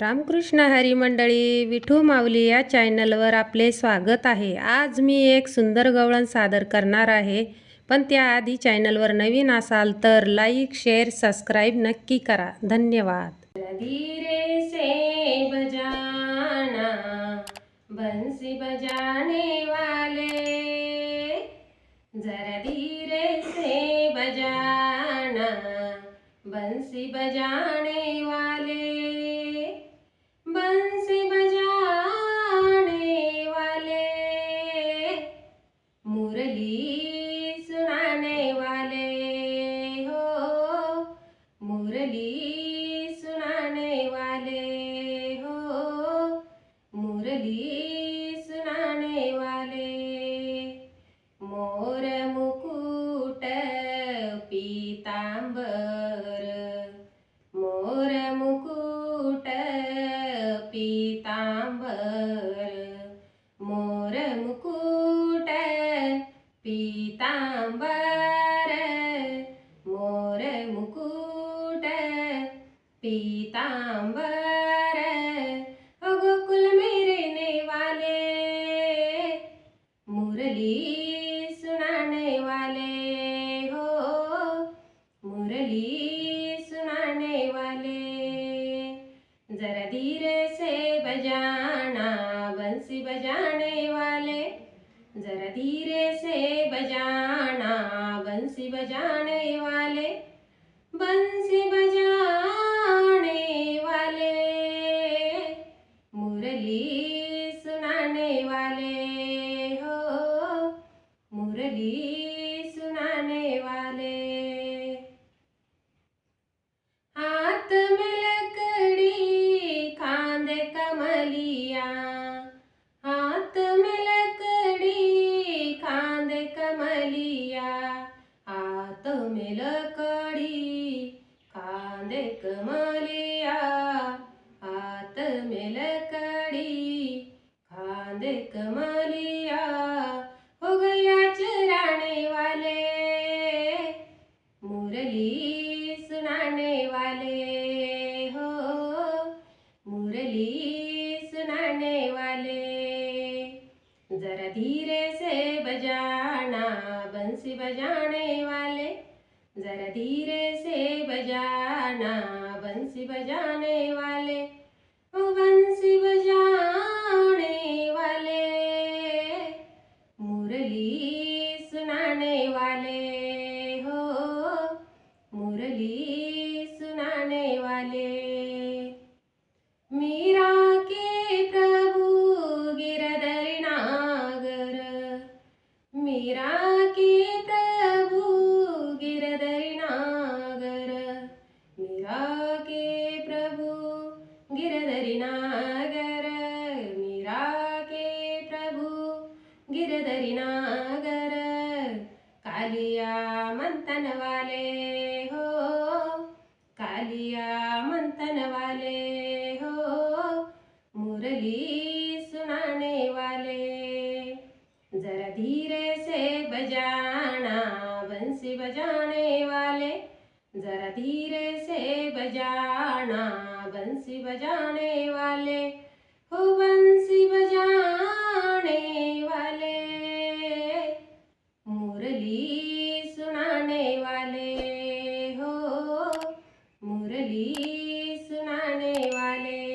रामकृष्ण हरी मंडळी विठू माऊली या चॅनलवर आपले स्वागत आहे. आज मी एक सुंदर गवळण सादर करणार आहे. पण त्याआधी चॅनलवर नवीन असाल तर लाईक शेअर सबस्क्राईब नक्की करा. धन्यवाद. धीरे से बजाना बंसी बजाने वाले. जरा धीरे से बजाना बंसी बजाने वाले. मुरली सुनाने वाले मोर मुकुट पीतांबर. मोर मुकुट पीतांबर. मोर मुकुट पीतांबर. मुरली सुनाने वाले जरा धीरे से बजाना बंसी बजाने वाले जरा धीरे से बजाना बंसी बजाने वाले बंसी बजाने वाले मुरली सुनाने वाले खांदे कमलिया आत मेलकड़ी खांदे कमलिया हो गया चराने वाले मुरली सुनाने वाले हो मुरली सुनाने वाले जरा धीरे से बजाना बंसी बजाने वाले जरा धीरे से बजाना बंसी बजाने वाले। ओ बंसी बजाने वाले मुरली सुनाने वाले हो मुरली सुनाने वाले। मी गिरधर नागर मीरा के प्रभु गिरधरिनागर कालिया मंथन वाले हो कालिया मंथन वाले हो मुरली सुनाने वाले जरा धीरे से बजाना बंसी बजाने वाले जरा धीरे से बजाना बंसी बजाने वाले हो बंसी बजाने वाले। मुरली सुनाने वाले हो मुरली सुनाने वाले।